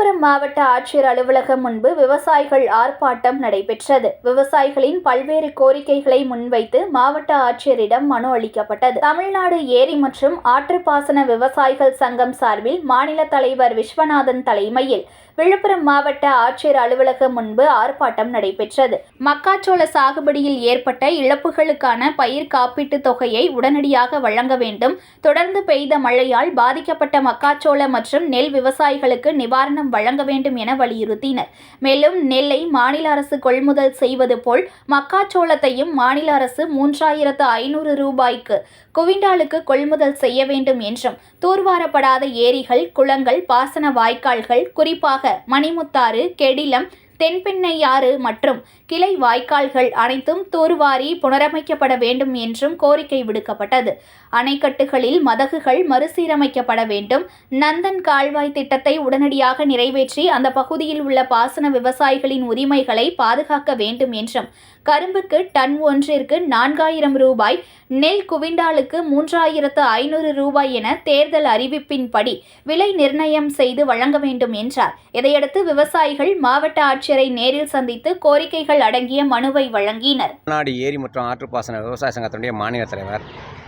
para மாவட்ட ஆட்சியர் அலுவலகம் முன்பு விவசாயிகள் ஆர்ப்பாட்டம் நடைபெற்றது. விவசாயிகளின் பல்வேறு கோரிக்கைகளை முன்வைத்து மாவட்ட ஆட்சியரிடம் மனு அளிக்கப்பட்டது. தமிழ்நாடு ஏரி மற்றும் ஆற்றுப்பாசன விவசாயிகள் சங்கம் சார்பில் மாநில தலைவர் விஸ்வநாதன் தலைமையில் விழுப்புரம் மாவட்ட ஆட்சியர் அலுவலகம் முன்பு ஆர்ப்பாட்டம் நடைபெற்றது. மக்காச்சோள சாகுபடியில் ஏற்பட்ட இழப்புகளுக்கான பயிர் காப்பீட்டுத் தொகையை உடனடியாக வழங்க வேண்டும். தொடர்ந்து பெய்த மழையால் பாதிக்கப்பட்ட மக்காச்சோள மற்றும் நெல் விவசாயிகளுக்கு நிவாரணம் வழங்க வேண்டும் என வலியுறுத்தினர். மேலும் நெல்லை மாநில அரசு கொள்முதல் செய்வது போல் மக்காச்சோளத்தையும் மாநில அரசு மூன்றாயிரத்து ஐநூறு ரூபாய்க்கு குவிண்டாலுக்கு கொள்முதல் செய்ய வேண்டும் என்றும் தூர்வாரப்படாத ஏரிகள் குளங்கள் பாசன வாய்க்கால்கள் குறிப்பாக மணிமுத்தாறு கெடிலம் தென்பெண்ணையாறு மற்றும் கிளை வாய்க்கால்கள் அனைத்தும் தூர்வாரி புனரமைக்கப்பட வேண்டும் என்றும் கோரிக்கை விடுக்கப்பட்டது. அணைக்கட்டுகளில் மதகுகள் மறுசீரமைக்கப்பட வேண்டும். நந்தன் கால்வாய் திட்டத்தை உடனடியாக நிறைவேற்றி அந்த பகுதியில் உள்ள பாசன விவசாயிகளின் உரிமைகளை பாதுகாக்க வேண்டும் என்றும் கரும்புக்கு டன் ஒன்றிற்கு நான்காயிரம் ரூபாய் நெல் குவிண்டாலுக்கு மூன்றாயிரத்து ஐநூறு ரூபாய் என தேர்தல் அறிவிப்பின்படி விலை நிர்ணயம் செய்து வழங்க வேண்டும் என்றார். இதையடுத்து விவசாயிகள் மாவட்ட ஆட்சி நேரில் சந்தித்து கோரிக்கைகள் அடங்கிய மனுவை வழங்கினர். தமிழ்நாடு ஏரி மற்றும் ஆற்றுப்பாசன விவசாய சங்கத்தினுடைய மாநில தலைவர்.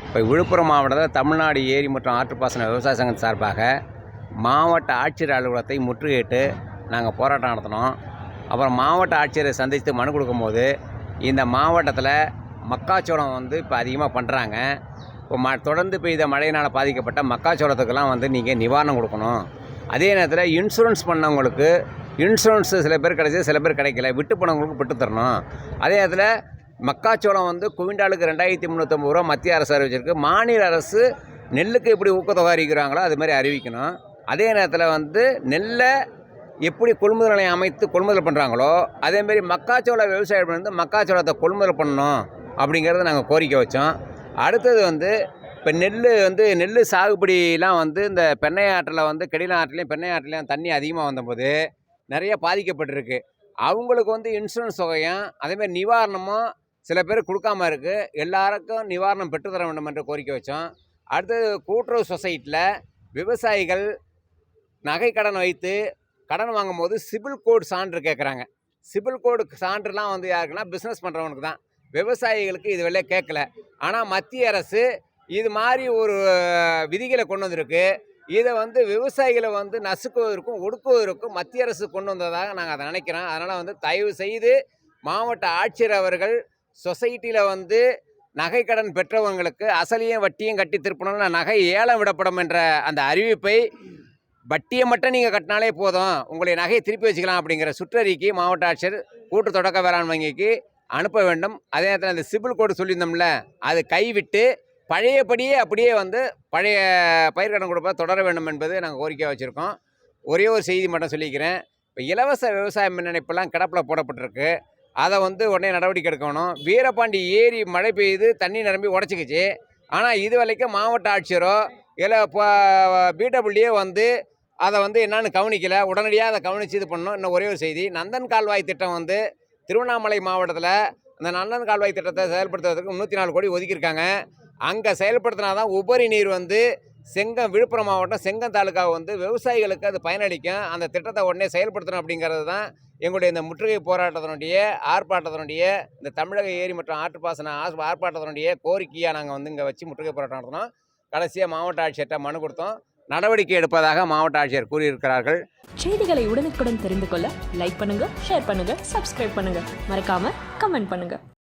இப்போ விழுப்புரம் மாவட்டத்தில் தமிழ்நாடு ஏரி மற்றும் ஆற்றுப்பாசன விவசாய சங்கம் சார்பாக மாவட்ட ஆட்சியர் அலுவலகத்தை முற்றுகையிட்டு நாங்கள் போராட்டம் நடத்தினோம். அப்புறம் மாவட்ட ஆட்சியரை சந்தித்து மனு கொடுக்கும்போது இந்த மாவட்டத்தில் மக்காச்சோளம் வந்து இப்போ அதிகமாக பண்ணுறாங்க இப்போ ம தொடர்ந்து பெய்த மழையினால் பாதிக்கப்பட்ட மக்காச்சோளத்துக்கெல்லாம் வந்து நீங்கள் நிவாரணம் கொடுக்கணும். அதே நேரத்தில் இன்சூரன்ஸ் பண்ணவங்களுக்கு இன்சூரன்ஸு சில பேர் கிடைச்சது சில பேர் கிடைக்கல. விட்டு போனவங்களுக்கு விட்டு தரணும். அதே நேரத்தில் மக்காச்சோளம் வந்து குவிண்டாலுக்கு ரெண்டாயிரத்தி முந்நூற்றம்பது ரூபா மத்திய அரசு அறிவிச்சிருக்கு. மாநில அரசு நெல்லுக்கு எப்படி ஊக்கத்தொகை அறிவிக்கிறாங்களோ அது மாதிரி அறிவிக்கணும். அதே நேரத்தில் வந்து நெல்லை எப்படி கொள்முதல் நிலையம் அமைத்து கொள்முதல் பண்ணுறாங்களோ அதேமாரி மக்காச்சோள விவசாயம் வந்து மக்காச்சோளத்தை கொள்முதல் பண்ணணும் அப்படிங்கிறத நாங்கள் கோரிக்கை வச்சோம். அடுத்தது வந்து இப்போ நெல் வந்து நெல் சாகுபடிலாம் வந்து இந்த பெண்ணை ஆற்றில் வந்து கெடில ஆற்றுலையும் பெண்ணை ஆற்றுலையும் தண்ணி அதிகமாக வந்தபோது நிறைய பாதிக்கப்பட்டிருக்கு. அவங்களுக்கு வந்து இன்சூரன்ஸ் தொகையும் அதேமாதிரி நிவாரணமும் சில பேர் கொடுக்காம இருக்குது எல்லாருக்கும் நிவாரணம் பெற்றுத்தர வேண்டும் என்ற கோரிக்கை வச்சோம். அடுத்தது கூட்டுறவு சொசைட்டியில் விவசாயிகள் நகை கடன் வைத்து கடன் வாங்கும்போது சிபில் கோடு சான்று கேட்குறாங்க சிபில் கோடு சான்றுலாம் வந்து யாருக்குன்னா பிஸ்னஸ் பண்ணுறவனுக்கு தான். விவசாயிகளுக்கு இது வெளியே கேட்கல ஆனால் மத்திய அரசு இது மாதிரி ஒரு விதிகளை கொண்டு வந்திருக்கு. இதை வந்து விவசாயிகளை வந்து நசுக்குவதற்கும் ஒடுக்குவதற்கும் மத்திய அரசு கொண்டு வந்ததாக நாங்கள் அதை நினைக்கிறோம். அதனால் வந்து தயவு செய்து மாவட்ட ஆட்சியர் அவர்கள் சொசைட்டியில் வந்து நகை கடன் பெற்றவங்களுக்கு அசலையும் வட்டியும் கட்டி திருப்பணும்னா நகை ஏலம் விடப்படும் என்ற அந்த அறிவிப்பை வட்டியை மட்டும் நீங்கள் கட்டினாலே போதும். உங்களுடைய நகையை திருப்பி வச்சுக்கலாம் அப்படிங்கிற சுற்றறிக்கை மாவட்ட ஆட்சியர் கூட்டு தொடக்க வேளாண் வங்கிக்கு அனுப்ப வேண்டும். அதே நேரத்தில் அந்த சிபில் கோடு சொல்லியிருந்தோம்ல அது கைவிட்டு பழையபடியே அப்படியே வந்து பழைய பயிர்க்கடன் கொடுப்ப தொடர வேண்டும் என்பது நாங்கள் கோரிக்கை வச்சுருக்கோம். ஒரே ஒரு செய்தி மட்டும் சொல்லிக்கிறேன். இப்போ இலவச விவசாய மின் இணைப்பெல்லாம் கிடப்பில் போடப்பட்டிருக்கு. அதை வந்து உடனே நடவடிக்கை எடுக்கணும். வீரபாண்டி ஏரி மழை பெய்யுது தண்ணி நிரம்பி உடச்சிக்கிச்சு. ஆனால் இது வரைக்கும் மாவட்ட ஆட்சியரோ இல்லை இப்போ பிடபிள்யூ வந்து அதை வந்து என்னான்னு கவனிக்கல. உடனடியாக அதை கவனித்து இது பண்ணணும். இன்னும் ஒரே ஒரு செய்தி. நந்தன் கால்வாய் திட்டம் வந்து திருவண்ணாமலை மாவட்டத்தில் அந்த நந்தன் கால்வாய் திட்டத்தை செயல்படுத்துவதற்கு முந்நூற்றி நாலு கோடி ஒதுக்கியிருக்காங்க. அங்கே செயல்படுத்தினா தான் உபரி நீர் வந்து செங்கம் விழுப்புரம் மாவட்டம் செங்கம் தாலுக்கா வந்து விவசாயிகளுக்கு அது பயனளிக்கும். அந்த திட்டத்தை உடனே செயல்படுத்தணும் அப்படிங்கிறது தான் எங்களுடைய இந்த முற்றுகை போராட்டத்தினுடைய ஆர்ப்பாட்டத்தினுடைய இந்த தமிழக ஏரி மற்றும் ஆற்றுப்பாசன ஆஸ் ஆர்ப்பாட்டத்தினுடைய கோரிக்கையாக நாங்கள் வந்து இங்கே வச்சு முற்றுகை போராட்டம் நடத்தினோம். கடைசியாக மாவட்ட ஆட்சியர்கிட்ட மனு கொடுத்தோம். நடவடிக்கை எடுப்பதாக மாவட்ட ஆட்சியர் கூறியிருக்கிறார்கள். செய்திகளை உடனுக்குடன் தெரிந்து கொள்ள லைக் பண்ணுங்க ஷேர் பண்ணுங்க சப்ஸ்கிரைப் பண்ணுங்க. மறக்காம கமெண்ட் பண்ணுங்க.